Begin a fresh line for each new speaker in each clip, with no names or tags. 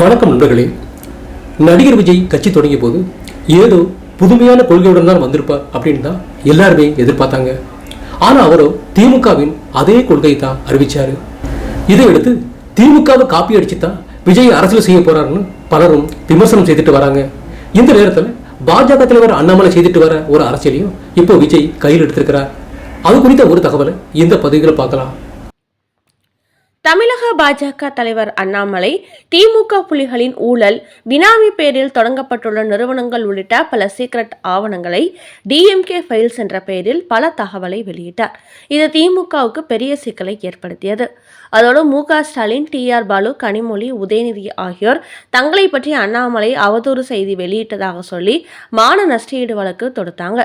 வணக்கம் நண்பர்களே. நடிகர் விஜய் கட்சி தொடங்கிய போது ஏதோ புதுமையான கொள்கையுடன் தான் வந்திருப்பார் அப்படின்னு தான் எல்லாருமே எதிர்பார்த்தாங்க. ஆனா அவரோ திமுகவின் அதே கொள்கையை தான் அறிவிச்சாரு. இதையடுத்து திமுகவை காப்பி அடிச்சு தான் விஜய் அரசியல் செய்ய போறாருன்னு பலரும் விமர்சனம் செய்துட்டு வராங்க. இந்த நேரத்தில் பாஜக தலைவர் அண்ணாமலை செய்துட்டு வர ஒரு அரசியலையும் இப்போ விஜய் கையில் எடுத்திருக்கிறார். அது குறித்த ஒரு தகவலை இந்த பதிவுகளை பார்க்கலாம்.
தமிழக பாஜக தலைவர் அண்ணாமலை திமுக புலிகளின் ஊழல் பினாமி பெயரில் தொடங்கப்பட்டுள்ள நிறுவனங்கள் உள்ளிட்ட பல சீக்ரெட் ஆவணங்களை டிஎம்கே ஃபைல்ஸ் என்ற பெயரில் பல தகவலை வெளியிட்டார். இது திமுகவுக்கு பெரிய சிக்கலை ஏற்படுத்தியது. அதோடு மு க ஸ்டாலின் டி ஆர் பாலு கனிமொழி உதயநிதி ஆகியோர் தங்களை பற்றி அண்ணாமலை அவதூறு செய்தி வெளியிட்டதாக சொல்லி மான நஷ்டஈடு வழக்கு தொடுத்தாங்க.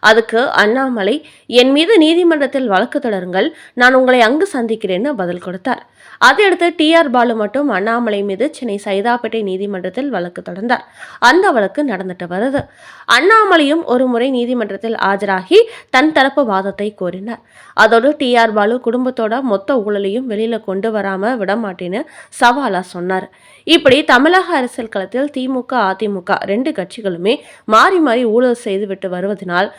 அதுக்கு அண்ணாமலை என் மீது நீதிமன்றத்தில் வழக்கு தொடருங்கள் நான் உங்களை அங்கு சந்திக்கிறேன்னு பதில் கொடுத்தார். அதையடுத்து டி. ஆர். பாலு மட்டும் அண்ணாமலை மீது சென்னை சைதாப்பேட்டை நீதிமன்றத்தில் வழக்கு தொடர்ந்தார். அந்த வழக்கு நடந்துட்டு வருது. அண்ணாமலையும் ஒரு முறை நீதிமன்றத்தில் ஆஜராகி தன் தரப்பு வாதத்தை கோரினார். அதோடு டி. ஆர். பாலு குடும்பத்தோட மொத்த ஊழலையும் வெளியில கொண்டு வராம விடமாட்டேன்னு சவாலா சொன்னார். இப்படி தமிழக அரசியல் களத்தில் திமுக அதிமுக ரெண்டு கட்சிகளுமே மாறி மாறி ஊழல் செய்துவிட்டு வருவதனால்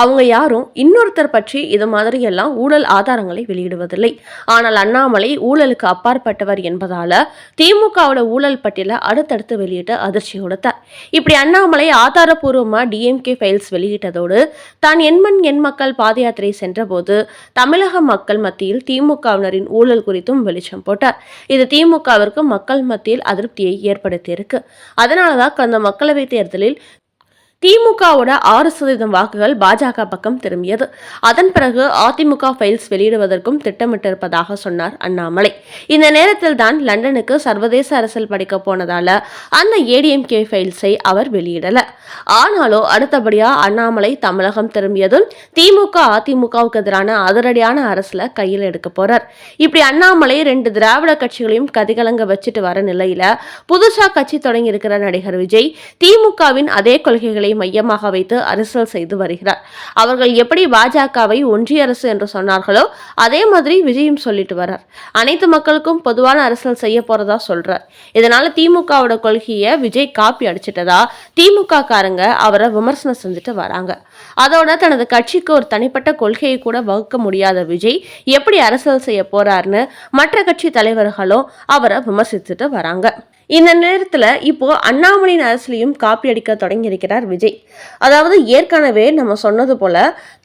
அவங்க யாரும் இன்னொருத்தர் பற்றி இது மாதிரியெல்லாம் ஊழல் ஆதாரங்களை வெளியிடுவதில்லை. ஆனால் அண்ணாமலை ஊழலுக்கு அப்பாற்பட்டவர் என்பதால திமுகவோட ஊழல் பட்டியலை அடுத்தடுத்து வெளியிட்டு அதிர்ச்சி கொடுத்தார். இப்படி அண்ணாமலை ஆதாரபூர்வமாக டிஎம்கே ஃபைல்ஸ் வெளியிட்டதோடு தான் எண்மண் எண் மக்கள் பாத யாத்திரை சென்றபோது தமிழக மக்கள் மத்தியில் திமுகவினரின் ஊழல் குறித்தும் வெளிச்சம் போட்டார். இது திமுகவிற்கு மக்கள் மத்தியில் அதிருப்தியை ஏற்படுத்தியிருக்கு. அதனாலதான் கடந்த மக்களவைத் தேர்தலில் திமுகவோட ஆறு சதவீதம் வாக்குகள் பாஜக பக்கம் திரும்பியது. அதன் பிறகு அதிமுக ஃபைல்ஸ் வெளியிடுவதற்கும் திட்டமிட்டிருப்பதாக சொன்னார் அண்ணாமலை. இந்த நேரத்தில் தான் லண்டனுக்கு சர்வதேச அரசியல் படிக்க போனதால அந்த ஏடிஎம்கே ஃபைல்ஸை அவர் வெளியிடல. ஆனாலும் அடுத்தபடியா அண்ணாமலை தமிழகம் திரும்பியதும் திமுக அதிமுகவுக்கு எதிரான அதிரடியான அரசுல கையில் எடுக்க போறார். இப்படி அண்ணாமலை ரெண்டு திராவிட கட்சிகளையும் கதிகலங்க வச்சுட்டு வர நிலையில புதுசா கட்சி தொடங்கி இருக்கிற நடிகர் விஜய் திமுகவின் அதே கொள்கைகளை மையமாக வைத்து அரசியல் செய்து வருகிறார். அவர்கள் எப்படி பாஜகவை ஒன்றிய அரசு என்று சொன்னார்களோ அதே மாதிரி விஜயும் சொல்லிட்டு வர்றார். அனைத்து மக்களுக்கும் பொதுவான அரசியல் செய்ய போறதா சொல்றார். இதனால திமுகவோட கொள்கையை விஜய் காப்பி அடிச்சிட்டதா? திமுக காரங்க அவரை விமர்சனம் செஞ்சுட்டு வராங்க. அதோட தனது கட்சிக்கு ஒரு தனிப்பட்ட கொள்கையை கூட வகுக்க முடியாத விஜய் எப்படி அரசியல் செய்ய போறாருன்னு மற்ற கட்சி தலைவர்களும் அவரை விமர்சித்துட்டு வராங்க. இந்த நேரத்தில் இப்போ அண்ணாமலையின் அரசியலையும் காப்பி அடிக்க தொடங்கியிருக்கிறார் விஜய். அதாவது ஏற்கனவே நம்ம சொன்னது போல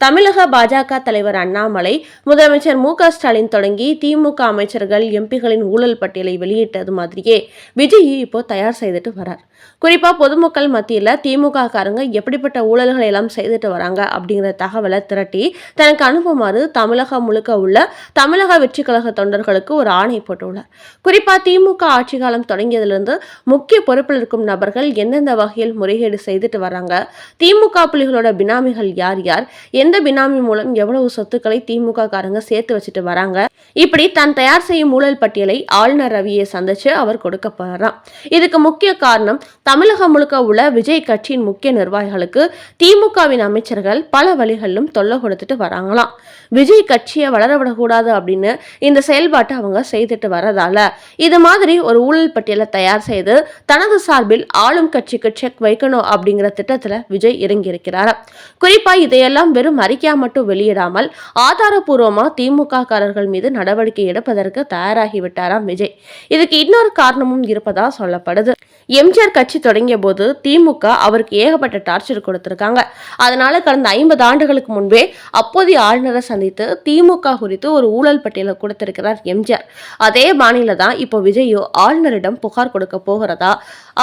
தமிழக பாஜக தலைவர் அண்ணாமலை முதலமைச்சர் மு க ஸ்டாலின் தொடங்கி திமுக அமைச்சர்கள் எம்பிகளின் ஊழல் பட்டியலை வெளியிட்டது மாதிரியே விஜய் இப்போ தயார் செய்துட்டு வரார். குறிப்பா பொதுமக்கள் மத்தியில் திமுக காரங்க எப்படிப்பட்ட ஊழல்களை எல்லாம் செய்துட்டு வராங்க அப்படிங்கிற தகவலை திரட்டி தனக்கு அனுப்புமாறு தமிழகம் முழுக்க உள்ள தமிழக வெற்றி கழக தொண்டர்களுக்கு ஒரு ஆணை போட்டுள்ளார். குறிப்பா திமுக ஆட்சி காலம் இருந்து முக்கிய பொறுப்பில் இருக்கும் நபர்கள் எந்தெந்த வகையில் முறைகேடு செய்துட்டு வராங்க? திமுக புலிகளோட பினாமிகள் யார் யார்? எந்த பினாமி மூலம் எவ்வளவு சொத்துக்களை திமுக காரங்க சேர்த்து வச்சுட்டு வராங்க? இப்படி தான் தயார் செய்யும் ஊழல் பட்டியலை ஆளுநர் ரவியை சந்திச்சு அவர் கொடுக்க போறாராம். இதுக்கு முக்கிய காரணம் தமிழகம் முழுக்க உள்ள விஜய் கட்சியின் முக்கிய நிர்வாகிகளுக்கு திமுகவின் அமைச்சர்கள் பல வழிகளிலும் தொல்லை கொடுத்துட்டு வராங்களாம். விஜய் கட்சியை வளர விடக்கூடாது அப்படின்னு இந்த செயல்பாட்டை அவங்க செய்துட்டு வரதால இது மாதிரி ஒரு ஊழல் பட்டியலை தயார் செய்து தனது சார்பில் ஆளும் கட்சிக்கு செக் வைக்கணும் அப்படிங்கிற திட்டத்துல விஜய் இறங்கி இருக்கிறாராம் குறிப்பா இதையெல்லாம் வெறும் அறிக்கையா மட்டும் வெளியிடாமல் ஆதாரபூர்வமா திமுக காரர்கள் மீது நடவடிக்கை எடுப்பதற்கு தயாராகி விட்டாராம் விஜய். இதுக்கு இன்னொரு காரணமும் இருப்பதா சொல்லப்படுது. எம்ஜிஆர் கட்சி தொடங்கிய போது திமுக அவருக்கு ஏகப்பட்ட டார்ச்சர் கொடுத்துருக்காங்க. அதனால கடந்த ஐம்பது ஆண்டுகளுக்கு முன்பே அப்போதைய ஆளுநரை சந்தித்து திமுக குறித்து ஒரு ஊழல் பட்டியலை கொடுத்திருக்கிறார் எம்ஜிஆர். அதே மாநில தான் இப்போ விஜயோ ஆளுநரிடம் புகார் கொடுக்க போகிறதா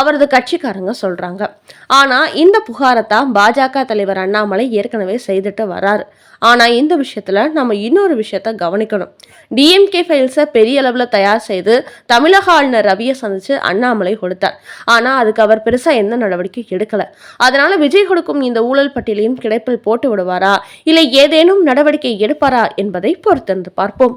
அவரது கட்சிக்காரங்க சொல்றாங்க. ஆனா இந்த புகாரை தான் பாஜக தலைவர் அண்ணாமலை ஏற்கனவே செய்துட்டு வராரு. ஆனா இந்த விஷயத்துல நம்ம இன்னொரு விஷயத்த கவனிக்கணும். டிஎம்கே ஃபைல்ஸை பெரிய அளவில் தயார் செய்து தமிழக ஆளுநர் ரவியை சந்திச்சு அண்ணாமலை கொடுத்தார். ஆனா அதுக்கு அவர் பெருசா எந்த நடவடிக்கை எடுக்கல. அதனால விஜய் கொடுக்கும் இந்த ஊழல் பட்டியலையும் கிடைப்பில் போட்டு விடுவாரா? இல்லை ஏதேனும் நடவடிக்கை எடுப்பாரா என்பதை பொறுத்திருந்து பார்ப்போம்.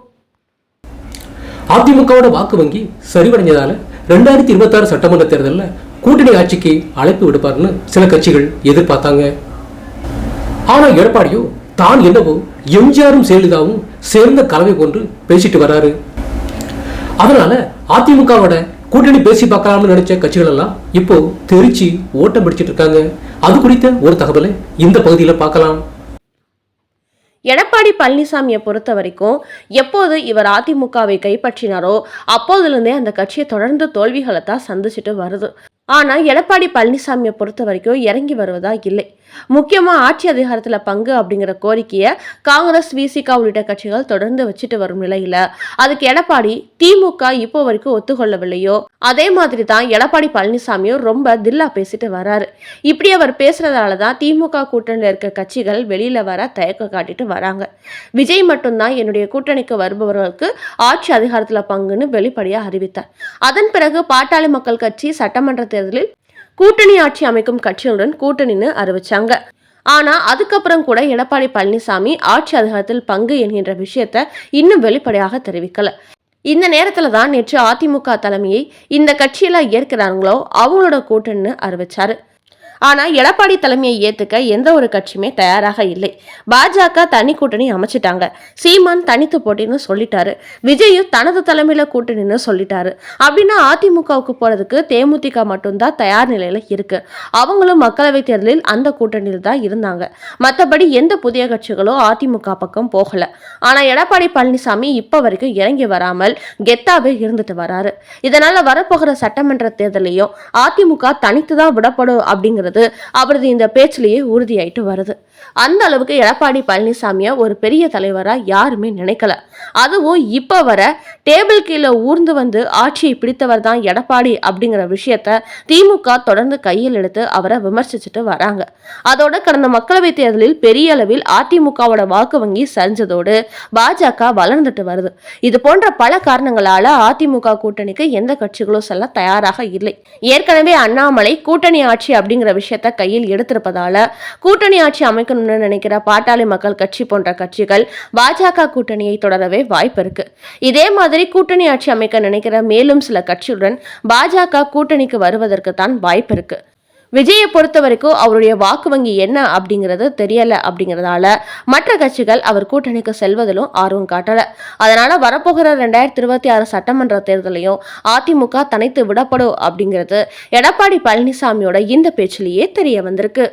அதிமுகவோட வாக்கு வங்கி சரிவடைஞ்சதால ரெண்டாயிரத்தி இருபத்தாறு சட்டமன்ற தேர்தலில் கூட்டணி ஆட்சிக்கு அழைப்பு விடுப்பார்னு சில கட்சிகள் எதிர்பார்த்தாங்க. ஆனா எடப்பாடியோ தான் என்னவோ எம்ஜிஆரும் ஜெயலலிதாவும் சேர்ந்த கலவை போன்று பேசிட்டு வராரு. அதனால அதிமுகவோட கூட்டணி பேசி பார்க்கலாம்னு நினைச்ச கட்சிகள் எல்லாம் இப்போ தெரிச்சு ஓட்டம் பிடிச்சிட்டு இருக்காங்க. அது குறித்த ஒரு தகவலை இந்த பகுதியில் பார்க்கலாம்.
எடப்பாடி பழனிசாமியை பொறுத்த வரைக்கும் எப்போது இவர் அதிமுகவை கைப்பற்றினாரோ அப்போதுலேருந்தே அந்த கட்சியை தொடர்ந்து தோல்விகளை தான் சந்திச்சுட்டு வருது. ஆனால் எடப்பாடி பழனிசாமியை பொறுத்த வரைக்கும் இறங்கி வருவதா இல்லை. முக்கியமாக ஆட்சி அதிகாரத்தில் பங்கு அப்படிங்கிற கோரிக்கையை காங்கிரஸ் விசிகா உள்ளிட்ட கட்சிகள் தொடர்ந்து வச்சுட்டு வரும் நிலையில் அதுக்கு எடப்பாடி திமுக இப்போ வரைக்கும் ஒத்துக்கொள்ளவில்லையோ? அதே மாதிரி தான் எடப்பாடி பழனிசாமியும் ரொம்ப தில்லா பேசிட்டு வராரு. இப்படி அவர் பேசுறதால தான் திமுக கூட்டணியில் இருக்க கட்சிகள் வெளியில் வர தயக்கம் காட்டிட்டு வராங்க. விஜய் மட்டும்தான் என்னுடைய கூட்டணிக்கு வருபவர்களுக்கு ஆட்சி அதிகாரத்தில் பங்குன்னு வெளிப்படையாக அறிவித்தார். அதன் பிறகு பாட்டாளி மக்கள் கட்சி சட்டமன்ற தேர்தலில் கூட்டணி ஆட்சி அமைக்கும் கட்சிகளுடன் கூட்டணின்னு அறிவிச்சாங்க. ஆனா அதுக்கப்புறம் கூட எடப்பாடி பழனிசாமி ஆட்சி அதிகாரத்தில் பங்கு என்கின்ற விஷயத்த இன்னும் வெளிப்படையாக தெரிவிக்கல. இந்த நேரத்துல தான் நேற்று அதிமுக தலைமையை இந்த கட்சியெல்லாம் ஏற்கிறாங்களோ அவங்களோட கூட்டணின்னு அறிவிச்சாரு. ஆனால் எடப்பாடி தலைமையை ஏற்றுக்க எந்த ஒரு கட்சியுமே தயாராக இல்லை. பாஜக தனி கூட்டணி அமைச்சிட்டாங்க. சீமான் தனித்து போட்டின்னு சொல்லிட்டாரு. விஜயும் தனது தலைமையில் கூட்டணின்னு சொல்லிட்டாரு. அப்படின்னா அதிமுகவுக்கு போகிறதுக்கு தேமுதிக மட்டும்தான் தயார் நிலையில் இருக்கு. அவங்களும் மக்களவை தேர்தலில் அந்த கூட்டணியில் தான் இருந்தாங்க. மற்றபடி எந்த புதிய கட்சிகளோ அதிமுக பக்கம் போகல. ஆனால் எடப்பாடி பழனிசாமி இப்போ வரைக்கும் இறங்கி வராமல் கெத்தாவே இருந்துட்டு வராரு. இதனால வரப்போகிற சட்டமன்ற தேர்தலையும் அதிமுக தனித்து தான் விடப்படும் அப்படிங்கிறது அவரது இந்த பேச்சிலேயே உறுதியாயிட்டு வருது. அந்த அளவுக்கு எடப்பாடி பழனிசாமியை ஒரு பெரிய தலைவராக யாருமே நினைக்கல. அதுவும் இப்போ வர டேபிள் கீழே ஊர்ந்து வந்து ஆட்சியை பிடித்தவர் தான் எடப்பாடி அப்படிங்கிற விஷயத்த திமுக தொடர்ந்து கையில் எடுத்து அவரை விமர்சிச்சுட்டு வராங்க. அதோட கடந்த மக்களவை தேர்தலில் பெரிய அளவில் அதிமுகவோட வாக்கு வங்கி சரிஞ்சதோடு பாஜக வளர்ந்துட்டு வருது. இது போன்ற பல காரணங்களால அதிமுக கூட்டணிக்கு எந்த கட்சிகளும் செல்ல தயாராக இல்லை. ஏற்கனவே அண்ணாமலை கூட்டணி ஆட்சி அப்படிங்கிற விஷயத்த கையில் எடுத்திருப்பதால கூட்டணி ஆட்சி அமைக்கணும்னு நினைக்கிற பாட்டாளி மக்கள் கட்சி போன்ற கட்சிகள் பாஜக கூட்டணியை தொடரவே வாய்ப்பு இருக்கு. இதே மாதிரி கூட்டணி ஆட்சி அமைக்க நினைக்கிற மேலும் சில கட்சியுடன் பாஜக கூட்டணிக்கு வருவதற்கு தான் வாய்ப்பு இருக்கு. விஜயை பொறுத்த வரைக்கும் அவருடைய வாக்கு வங்கி என்ன அப்படிங்கிறது தெரியல அப்படிங்கிறதால மற்ற கட்சிகள் அவர் கூட்டணிக்கு செல்வதிலும் ஆர்வம் காட்டல. அதனால வரப்போகிற ரெண்டாயிரத்தி இருபத்தி ஆறு சட்டமன்ற தேர்தலையும் அதிமுக தனித்து விடப்படும் அப்படிங்கிறது எடப்பாடி பழனிசாமியோட இந்த பேச்சிலேயே தெரிய வந்திருக்கு.